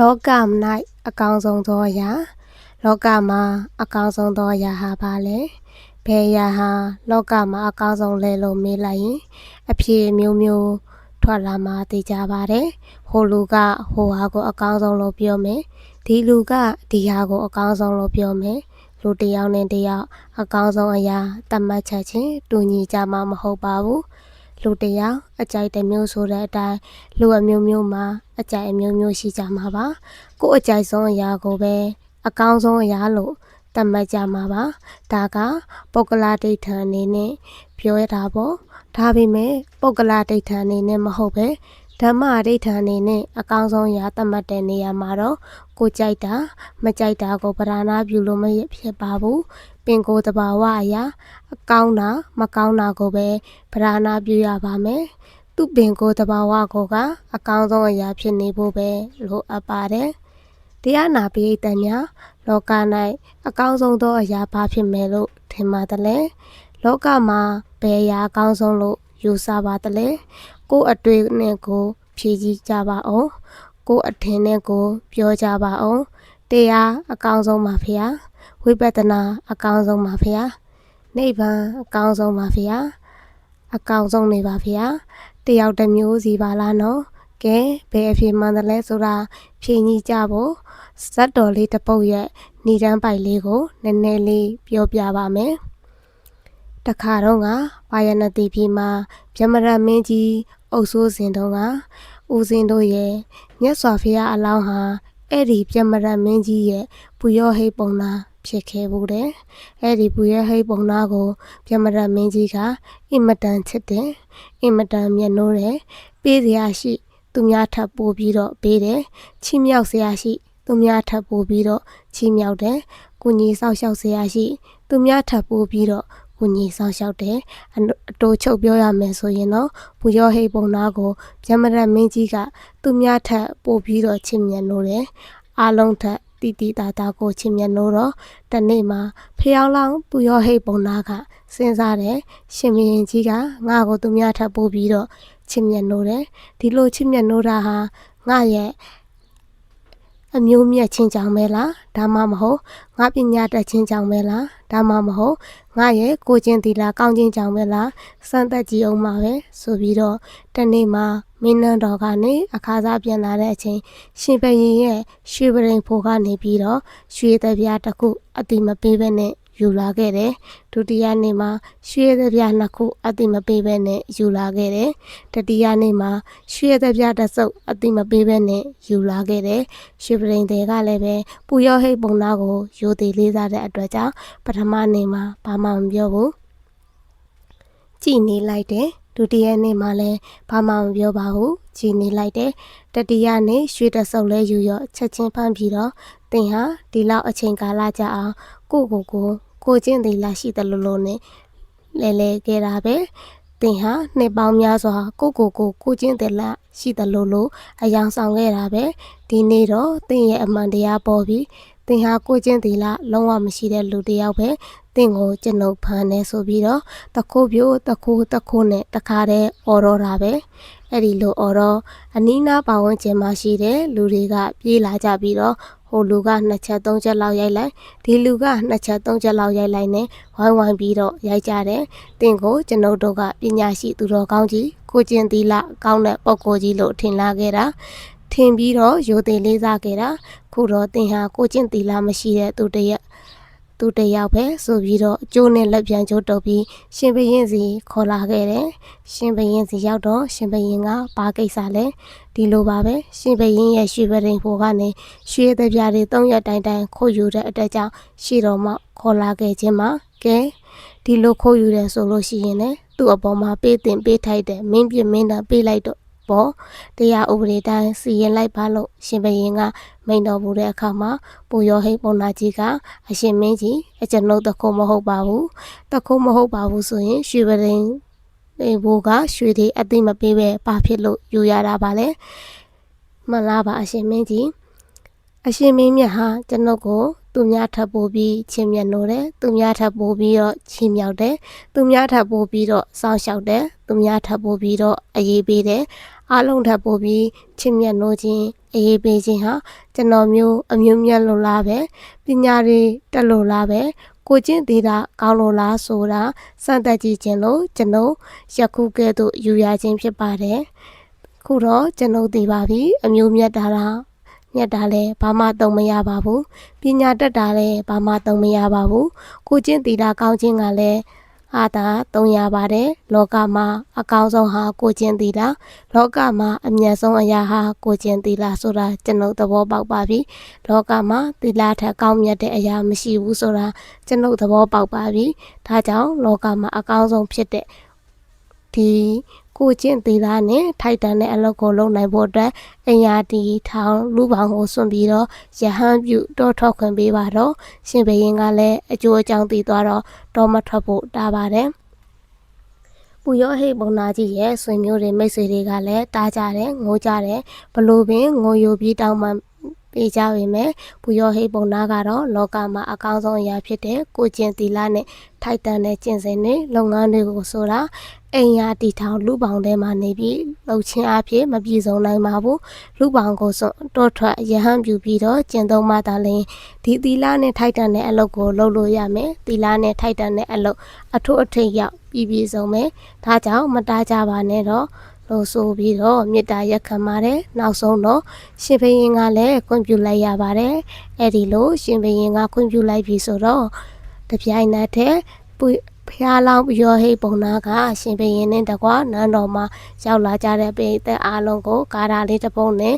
လောက၌အကောင်ဆုံးသောအရာလောကမှာအကောင်ဆုံးသောအရာဟာဘာလဲဘယ်အရာဟာလောကမှာအကောင်ဆုံးလဲလို့မေးလိုက်ရင်အဖြေမျိုးမျိုးထွက်လာမှသိကြပါတယ်ဟိုလူကဟိုဟာကိုအကောင်ဆုံးလို့ပြောမယ်ဒီလူကဒီဟာကိုအကောင်ဆုံးလို့ပြောမယ်လူတစ်ယောက်နဲ့တစ်ယောက်အကောင်ဆုံးအရာတတ်မှတ်ချက်ချင်းတူညီကြမှာမဟုတ်ပါဘူး လူတစ်ယောက်အကြိုက်တစ်မျိုးဆိုတဲ့အတိုင်းလူအမျိုးမျိုးမှာအကြိုက်အမျိုးမျိုးရှိကြမှာပါကိုယ့်အကြိုက်ဆုံးအရာကိုပဲအကောင်းဆုံးအရာလို့သတ်မှတ်ကြမှာပါဒါကပုဂ္ဂလဒိဋ္ဌံအနေနဲ့ပြောရတာပေါ့ဒါပေမဲ့ပုဂ္ဂလဒိဋ္ဌံအနေနဲ့မဟုတ်ပဲ ဓမ္မဒိဋ္ဌံအနေနဲ့အကောင်းဆုံးအရာသတ်မှတ်တဲ့နေရာမှာတော့ကိုကြိုက်တာမကြိုက်တာကိုပဓာနာပြုလို့မရဖြစ်ပါဘူးပင်ကိုယ်တဘာဝအရာအကောင်းတာမကောင်းတာကိုပဲပဓာနာပြုရပါမယ်သူပင်ကိုယ်တဘာဝကိုကအကောင်းဆုံးအရာဖြစ်နေဖို့ပဲလိုအပ်ပါတယ်တရားနာပိဋကများလောက၌အကောင်းဆုံးသောအရာဘာဖြစ်မယ်လို့ထင်ပါသလဲလောကမှာဘယ်အရာအကောင်းဆုံးလို့ယူဆပါသလဲ ကိုယ်အတွေ့နဲ့ကိုယ်ဖြည့်ကြည့်ကြပါအောင်ကိုယ်အထင်နဲ့ကိုယ်ပြောကြပါအောင်တရားအကောင်းဆုံးပါဖေဟာဝိပဿနာအကောင်းဆုံးပါဖေဟာနိဗ္ဗာန်အကောင်းဆုံးပါဖေဟာအကောင်းဆုံးနေပါဖေဟာတယောက်တစ်မျိုးစီပါလားနော်ကဲဘယ်အဖြစ်မှန်တယ်လဲဆိုတာဖြေညှိကြဖို့ဇတ်တော်လေးတစ်ပုတ်ရဲ့ဏိဒန်းပိုက်လေးကိုနည်းနည်းလေးပြောပြပါမယ် တခါတော့ကပါယနတိပြည်မှာဗြဟ္မရမင်းကြီးအုပ်စိုးစဉ်တုန်းကဦးစင်းတို့ရဲ့မြတ်စွာဘုရားအလောင်းဟာအဲ့ဒီဗြဟ္မရမင်းကြီးရဲ့ပူရောဟိတ်ပုံနာဖြစ်ခဲ့ဘူးတဲ့အဲ့ဒီပူရဟိတ်ပုံနာကိုဗြဟ္မရမင်းကြီးကအင်မတန်ချစ်တယ်အင်မတန်မျက်နှိုးတယ်ပေးစရာရှိ သူများထပ်ပို့ပြီးတော့ပေးတယ်ချီးမြှောက်စရာရှိ သူများထပ်ပို့ပြီးတော့ချီးမြှောက်တယ်ကုညီဆောက်ရှောက်စရာရှိ သူများထပ်ပို့ပြီးတော့ ကုညီဆောက်ရှောက်တယ်အနအတိုးချုပ်ပြောရမယ်ဆိုရင်တော့ဘူရောဟိတ်ပုံနာကိုဗြဟ္မရမင်းကြီးကသူများထပ်ပို့ပြီးတော့ချစ်မြတ်လို့တယ်အားလုံးထက်တီတီတာတာကိုချစ်မြတ်လို့တော့တနေ့မှာဖျောင်းလောင်းဘူရောဟိတ်ပုံနာကစဉ်းစားတယ်ရှင်မင်းကြီးကငါ့ကိုသူများထပ်ပို့ပြီးတော့ချစ်မြတ်လို့တယ်ဒီလိုချစ်မြတ်လို့တာဟာငါရဲ့ အမျိုးမြတ်ချင်းကြောင့်ပဲလားဒါမှမဟုတ်ငါပညာတတ်ချင်းကြောင့်ပဲလားဒါမှမဟုတ်ငါရဲ့ကိုချင်းတီလာကောင်းချင်းကြောင့်ပဲလားစမ်းသက်ကြည့်အောင်ပါပဲဆိုပြီးတော့တနေ့မှာမင်းနန်းတော်ကနေအခါစားပြန်လာတဲ့အချိန်ရှင်ဘရင်ရဲ့ရွှေပရင်ဖိုးကနေပြီးတော့ရွှေသပြားတစ်ခုအတိမပေးဘဲနဲ့ ယူလာခဲ့တယ်ဒုတိယနေ့မှာရွှေသပြားနှစ်ခုအတိမပေးဘဲနဲ့ယူလာခဲ့တယ်တတိယနေ့မှာရွှေသပြားတစ်စုပ်အတိမပေးဘဲနဲ့ယူလာခဲ့တယ်ရွှေပရင်တွေကလည်းပဲပူရောဟိတ်ပုံနာကိုယူသေးလေးစားတဲ့အတွက်ကြောင့်ပထမနေ့မှာဘာမှမပြောဘူးကြည်နေလိုက်တယ်ဒုတိယနေ့မှာလည်းဘာမှမပြောပါဘူးကြည်နေလိုက်တယ်တတိယနေ့ရွှေတဆုပ်လဲယူရောချက်ချင်းဖမ်းပြီးတော့တင်ဟာဒီလောက်အချိန်ကာလကြာအောင် ကိုကိုကိုကိုချင်းသေးလာရှိတယ်လို့လို့နဲ့လဲလဲခဲ့တာပဲတင်ဟာနှစ်ပေါင်းများစွာကိုကိုကိုကိုချင်းသေးလာရှိတယ်လို့လို့အယောင်ဆောင်ခဲ့တာပဲဒီနေ့တော့တင်ရဲ့အမှန်တရားပေါ်ပြီးတင်ဟာကိုချင်းသေးလာလုံးဝမရှိတဲ့လူတစ်ယောက်ပဲတင်ကိုကျွန်ုပ်ဖမ်းနေဆိုပြီးတော့တခိုးပြိုးတခိုးတခိုးနဲ့တခါတည်းអော်တော့တာပဲ အဲ့ဒီလိုអော်တော့အနီးနားပတ်ဝန်းကျင်မှာရှိတဲ့လူတွေကပြေးလာကြပြီးတော့ဟိုလူကနှစ်ချက်သုံးချက်လောက်ရိုက်လိုက်ဒီလူကနှစ်ချက်သုံးချက်လောက်ရိုက်လိုက်နဲ့ဝိုင်းဝိုင်းပြီးတော့ရိုက်ကြတယ်တင်ကိုကျွန်ုပ်တို့ကပညာရှိသူတော်ကောင်းကြီးကိုကျင်သီလကောင်းတဲ့ပုံကိုကြီးလို့ထင်လာခဲ့တာထင်ပြီးတော့ရိုသေလေးစားခဲ့တာခုတော့တင်ဟာကိုကျင့်သီလမရှိတဲ့သူတစ်ရက် သူတစ်ယောက်ပဲဆိုပြီးတော့အကျိုးနဲ့လက်ပြန်ကျိုးတုပ်ပြီးရှင်ဘရင်စီခေါ်လာခဲ့တယ်ရှင်ဘရင်စီရောက်တော့ရှင်ဘရင်ကဘာကိစ္စလဲဒီလိုပါပဲရှင်ဘရင်ရဲ့ရွှေပရင်ဖိုကနေရွှေသပြားတွေ၃ရက်တိုင်တိုင်ခိုးယူတဲ့အတွက်ကြောင့်ရှီတော်မှခေါ်လာခဲ့ခြင်းမှာကဲဒီလိုခိုးယူတယ်ဆိုလို့ရှိရင်လည်းသူ့အပေါ်မှာပေးတင်ပေးထိုက်တယ်မင်းပြမင်းတာပေးလိုက်တော့ ပေါ့တရားဥပဒေတိုင်းစီရင်လိုက်ပါလို့ရှင်ဘရင်ကမိန်တော်မူတဲ့အခါမှာပူရောဟိတ်ပုံနာကြီးကအရှင်မင်းကြီးအကျွန်ုပ်တခုမဟုတ်ပါဘူးတခုမဟုတ်ပါဘူးဆိုရင်ရွှေပရင်ဒီဘိုးကရွှေတွေအသိမပေးပဲဘာဖြစ်လို့ယူရတာပါလဲမှန်လားပါအရှင်မင်းကြီးအရှင်မင်းမြတ်ဟာကျွန်ုပ်ကိုသူများထပ်ပိုးပြီးချင်းမြတ်နိုးတယ်သူများထပ်ပိုးပြီးတော့ချီးမြှောက်တယ်သူများထပ်ပိုးပြီးတော့စောင့်ရှောက်တယ်သူများထပ်ပိုးပြီးတော့အရေးပေးတယ် အားလုံးထပ်ပို့ပြီးချစ်မြတ်နိုးခြင်းအေးပေးခြင်းဟာကျွန်တော်မျိုးအမျိုးမြတ်လို့လားပဲပညာတွေတက်လို့လားပဲကိုကျင့်သေးတာကောင်းလို့လားဆိုတာစမ်းသပ်ကြည့်ခြင်းလို့ကျွန်တော်ယခုကဲ့သို့ယူရခြင်းဖြစ်ပါတယ်ခုတော့ကျွန်တော်သိပါပြီအမျိုးမြတ်တာလားမြတ်တာလည်းဘာမှသုံးမရပါဘူးပညာတက်တာလည်းဘာမှသုံးမရပါဘူးကိုကျင့်သေးတာကောင်းခြင်းကလည်း အာသာသုံးရပါတယ်လောကမှာအကောင်းဆုံးဟာကိုကျင့်သေးတာလောကမှာအမြတ်ဆုံးအရာဟာကိုကျင့်သေးလားဆိုတာကျွန်ုပ်သဘောပေါက်ပါပြီလောကမှာသီလထက်ကောင်းမြတ်တဲ့အရာမရှိဘူးဆိုတာကျွန်ုပ်သဘောပေါက်ပါပြီဒါကြောင့်လောကမှာအကောင်းဆုံးဖြစ်တဲ့ ဒီကိုကျင့်သေးတာနဲ့ထိုက်တန်တဲ့အလုပ်ကိုလုပ်နိုင်ဖို့အတွက်အင်ယာတီထောင်လူပောင်ကိုစွန့်ပြီးတော့ရဟန်းပြုတော့ထောက်ခွင့်ပေးပါတော့ရှင်ဘရင်ကလည်းအကျိုးအကြောင်းသိသွားတော့တော့မထွက်ဖို့တားပါတယ်ပူရောဟိတ်ပုံနာကြီးရဲ့ဆွေမျိုးတွေမိတ်ဆွေတွေကလည်းတားကြတယ်ငိုကြတယ်ဘလို့ပင်ငိုယိုပြီးတောင်းမှ ပေးကြပေမဲ့ပူရောဟိတ်ပုံနာကတော့လောကမှာအကောင်းဆုံးအရာဖြစ်တဲ့ကိုကျင့်သီလနဲ့ထိုက်တန်တဲ့ကျင့်စဉ်တွေလုပ်ငန်းတွေကိုဆိုတာအိမ်ယာတီထောင်လူပောင်ထဲမှာနေပြီးလှုပ်ချင်းအဖြစ်မပြေဆုံးနိုင်ပါဘူးလူပောင်ကိုစွန့်တော့ထွက်ရဟန်းပြူပြီးတော့ကျင့်သုံးမှသာလျှင်ဒီသီလနဲ့ထိုက်တန်တဲ့အလုပ်ကိုလုပ်လို့ရမယ်သီလနဲ့ထိုက်တန်တဲ့အလုပ်အထုအထိတ်ရောက်ပြီးပြီးဆုံးမယ်ဒါကြောင့်မတားကြပါနဲ့တော့ လို့ဆိုပြီးတော့မေတ္တာရက်ခံပါတယ်နောက်ဆုံးတော့ရှင်ဘရင်ကလည်းခွင့်ပြုလိုက်ရပါတယ်အဲ့ဒီလိုရှင်ဘရင်ကခွင့်ပြုလိုက်ပြီဆိုတော့တပြိုင်နက်တည်းပွေဖျားလောင်းပြီးတော့ဟိတ်ပုံနာကရှင်ဘရင်နဲ့တကွာနန်းတော်မှာရောက်လာကြတဲ့ပြည်သက်အားလုံးကိုကာရာလေးတစ်ပုံနဲ့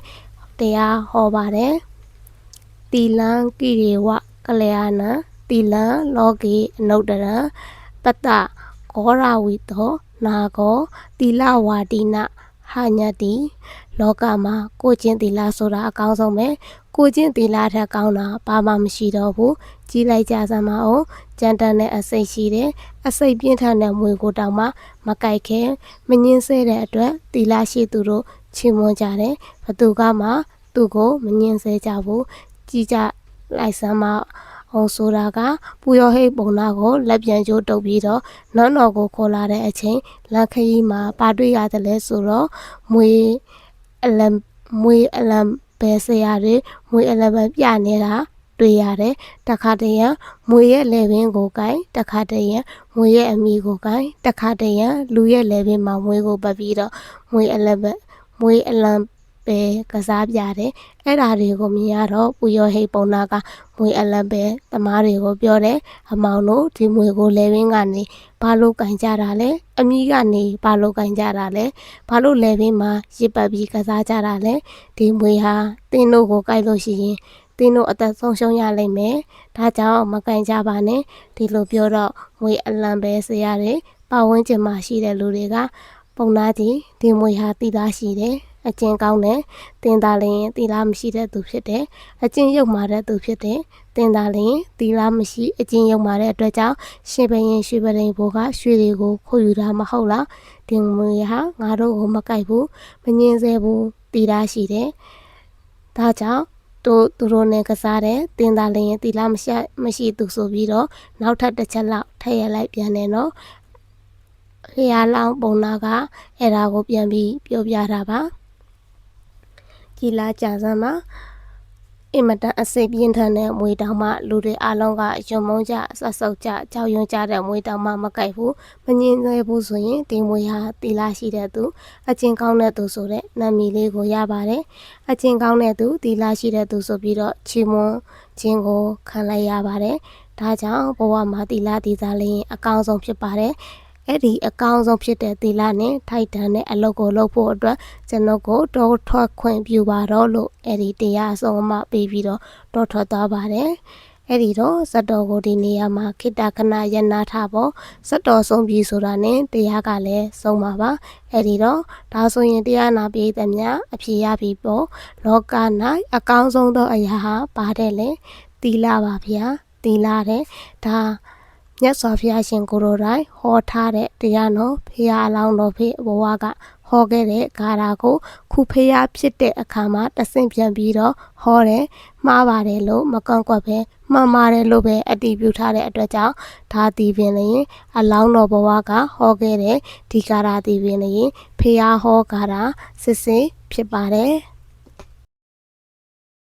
တရားဟောပါတယ်တီလံကိရေဝကလျာဏတီလံလောကီအနုတ္တရပတ္တဂောရဝိတော နာကောတီလဝါတိနဟာညတိလောကမှာကိုကျင့်သီလဆိုတာအကောင်းဆုံးပဲကိုကျင့်သီလထက်ကောင်းတာဘာမှမရှိတော့ဘူးကြီးလိုက်ကြစမ်းပါဦးကြံတန်တဲ့အစိတ်ရှိတယ်အစိတ်ပြင်းထန်တဲ့မွေကိုတောင်မှမကြိုက်ခဲမငင်းဆဲတဲ့အတွက်သီလရှိသူတို့ချီးမွမ်းကြတယ်ဘသူကမှသူ့ကိုမငင်းဆဲကြဘူးကြီးကြလိုက်စမ်းပါအောင် ဆိုတာကပူရောဟိတ်ပုံနာကိုလက်ပြန်ကျိုးတုပ်ပြီးတော့နန်းတော်ကိုခေါ်လာတဲ့အချိန်လက်ခရီးမှာပါတွေ့ရတယ်လဲဆိုတော့မွေအလံမွေအလံပဲဆရာတွေမွေအလံပဲပြနေတာတွေ့ရတယ်တခါတရံမွေရဲ့လေပင်ကိုကိုင်တခါတရံမွေရဲ့အမိကိုကိုင်တခါတရံလူရဲ့လေပင်မှာမွေကိုပတ်ပြီးတော့မွေအလံပဲမွေအလံ ပဲကစားပြတယ်အဲ့ဓာတွေကိုမြင်ရတော့ပူရောဟိတ်ပုံနာကမွေအလံပဲတမားတွေကိုပြောတယ်အမောင်တို့ဒီမွေကိုလေပင်ကနေဘာလို့ကင်ကြတာလဲအမိကနေဘာလို့ကင်ကြတာလဲဘာလို့လေပင်မှာရစ်ပတ်ပြီးကစားကြတာလဲဒီမွေဟာတင်းတို့ကိုကိုက်လို့ရှိရင်တင်းတို့အသက်ဆုံးရှုံးရလိမ့်မယ်ဒါကြောင့်မကင်ကြပါနဲ့ဒီလိုပြောတော့မွေအလံပဲဆရာတွေပတ်ဝန်းကျင်မှာရှိတဲ့လူတွေကပုံနာကြီးဒီမွေဟာတည်သားရှိတယ် အကျင့်ကောင်းတယ်တင်သားလျင်တီလားမရှိတဲ့သူဖြစ်တယ်အကျင့်ရုပ်မာတဲ့သူဖြစ်တယ်တင်သားလျင်တီလားမရှိအကျင့်ရုပ်မာတဲ့အတွက်ကြောင့်ရှင်ဘရင်ရွှေပရင်ဘိုးကရွှေတွေကိုခိုးယူတာမဟုတ်လားတင်မွေဟာငါတို့ကိုမကြိုက်ဘူးမငင်းစေဘူးတီလားရှိတယ်ဒါကြောင့်တို့သူတို့နဲ့ကစားတဲ့တင်သားလျင်တီလားမရှိမရှိသူဆိုပြီးတော့နောက်ထပ်တစ်ချက်လောက်ထည့်ရလိုက်ပြန်တယ်နော်ဖျားလောင်းပုံနာကအဲ့ဒါကိုပြန်ပြီးပြောပြတာပါ ကြည်လာကြစမ်းမှာအင်မတန်အစိပ်ပြင်းထန်တဲ့မွေတောင်မှလူတွေအလုံးကယုံမုန်းကြဆက်ဆုပ်ကြကြောက်ရွံ့ကြတဲ့မွေတောင်မှမကြိုက်ဘူးမငင်းသေးဘူးဆိုရင်ဒီမွေဟာတီလာရှိတဲ့သူအကျဉ်ကောင်းတဲ့သူဆိုတဲ့နာမည်လေးကိုရပါတယ်အကျဉ်ကောင်းတဲ့သူတီလာရှိတဲ့သူဆိုပြီးတော့ချီမွန်းခြင်းကိုခံလိုက်ရပါတယ်ဒါကြောင့်ဘဝမှာတီလာတီစားလင်းအကောင်းဆုံးဖြစ်ပါတယ် အဲ့ဒီအကောင်းဆုံးဖြစ်တဲ့သီလနဲ့ထိုက်တန်တဲ့အလုပ်ကိုလုပ်ဖို့အတွက်ကျွန်တော်ကိုတောထွက်ခွင့်ပြုပါတော့လို့အဲ့ဒီတရားအဆုံးအမပေးပြီးတော့တောထွက်သွားပါတယ်အဲ့ဒီတော့ဇတ်တော်ကိုဒီနေရာမှာခိတ္တခဏယနာထားဖို့ဇတ်တော်ဆုံးပြီဆိုတာနဲ့တရားကလည်းဆုံးပါပါအဲ့ဒီတော့ဒါဆိုရင်တရားနာပိသမျှအဖြေရပြီပေါ့လောက၌အကောင်းဆုံးသောအရာဟာပါတယ်လေသီလပါဗျာသီလတဲ့ဒါ မြတ်စွာဘုရားရှင်ကိုယ်တော်တိုင်ဟောထားတဲ့တရားတော်ဘုရားအလောင်းတော်ဖေဘဝကဟဟောခဲ့တဲ့ဂါထာကိုခုဖျားဖြစ်တဲ့အခါမှာတဆင့်ပြန်ပြီးတော့ဟောတယ်မှားပါတယ်လို့မကန့်ကွက်ပဲမှန်ပါတယ်လို့ပဲအတည်ပြုထားတဲ့အတွက်ကြောင့်ဒါဒီပင်လျင်အလောင်းတော်ဘဝကဟောခဲ့တဲ့ဒီဂါထာဒီပင်လျင်ဖျားဟောဂါထာစစ်စစ်ဖြစ်ပါတယ်